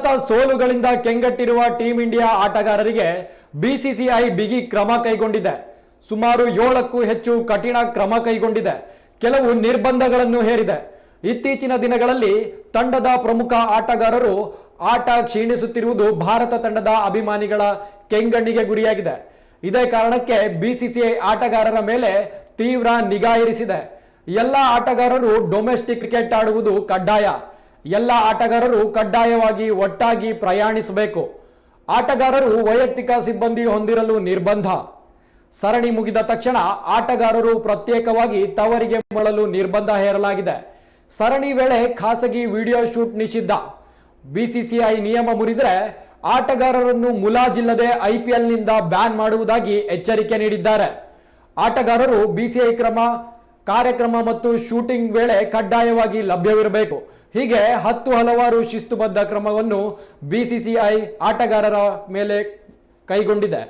ಸತತ ಸೋಲುಗಳಿಂದ ಕೆಂಗಟ್ಟಿರುವ ಟೀಂ ಇಂಡಿಯಾ ಆಟಗಾರರಿಗೆ ಬಿಸಿಸಿಐ ಬಿಗಿ ಕ್ರಮ ಕೈಗೊಂಡಿದೆ. ಸುಮಾರು ಏಳಕ್ಕೂ ಹೆಚ್ಚು ಕಠಿಣ ಕ್ರಮ ಕೈಗೊಂಡಿದೆ. ಕೆಲವು ನಿರ್ಬಂಧಗಳನ್ನು ಹೇರಿದೆ. ಇತ್ತೀಚಿನ ದಿನಗಳಲ್ಲಿ ತಂಡದ ಪ್ರಮುಖ ಆಟಗಾರರು ಆಟ ಕ್ಷೀಣಿಸುತ್ತಿರುವುದು ಭಾರತ ತಂಡದ ಅಭಿಮಾನಿಗಳ ಕೆಂಗಣ್ಣಿಗೆ ಗುರಿಯಾಗಿದೆ. ಇದೇ ಕಾರಣಕ್ಕೆ ಬಿಸಿಸಿಐ ಆಟಗಾರರ ಮೇಲೆ ತೀವ್ರ ನಿಗಾ ಇರಿಸಿದೆ. ಎಲ್ಲ ಆಟಗಾರರು ಡೊಮೆಸ್ಟಿಕ್ ಕ್ರಿಕೆಟ್ ಆಡುವುದು ಕಡ್ಡಾಯ. ಎಲ್ಲ ಆಟಗಾರರು ಕಡ್ಡಾಯವಾಗಿ ಒಟ್ಟಾಗಿ ಪ್ರಯಾಣಿಸಬೇಕು. ಆಟಗಾರರು ವೈಯಕ್ತಿಕ ಸಿಬ್ಬಂದಿ ಹೊಂದಿರಲು ನಿರ್ಬಂಧ. ಸರಣಿ ಮುಗಿದ ತಕ್ಷಣ ಆಟಗಾರರು ಪ್ರತ್ಯೇಕವಾಗಿ ತವರಿಗೆ ಮರಳಲು ನಿರ್ಬಂಧ ಹೇರಲಾಗಿದೆ. ಸರಣಿ ವೇಳೆ ಖಾಸಗಿ ವಿಡಿಯೋ ಶೂಟ್ ನಿಷಿದ್ಧ. ಬಿಸಿಸಿಐ ನಿಯಮ ಮುರಿದರೆ ಆಟಗಾರರನ್ನು ಮುಲಾಜಿಲ್ಲದೆ ಐಪಿಎಲ್ನಿಂದ ಬ್ಯಾನ್ ಮಾಡುವುದಾಗಿ ಎಚ್ಚರಿಕೆ ನೀಡಿದ್ದಾರೆ. ಆಟಗಾರರು ಬಿಸಿಐ ಕ್ರಮ ಕಾರ್ಯಕ್ರಮ ಮತ್ತು ಶೂಟಿಂಗ್ ವೇಳೆ ಕಡ್ಡಾಯವಾಗಿ ಲಭ್ಯವಿರಬೇಕು. ಹೀಗೆ ಹತ್ತು ಹಲವಾರು ಶಿಸ್ತುಬದ್ಧ ಕ್ರಮವನ್ನು ಬಿಸಿಸಿಐ ಆಟಗಾರರ ಮೇಲೆ ಕೈಗೊಂಡಿದೆ.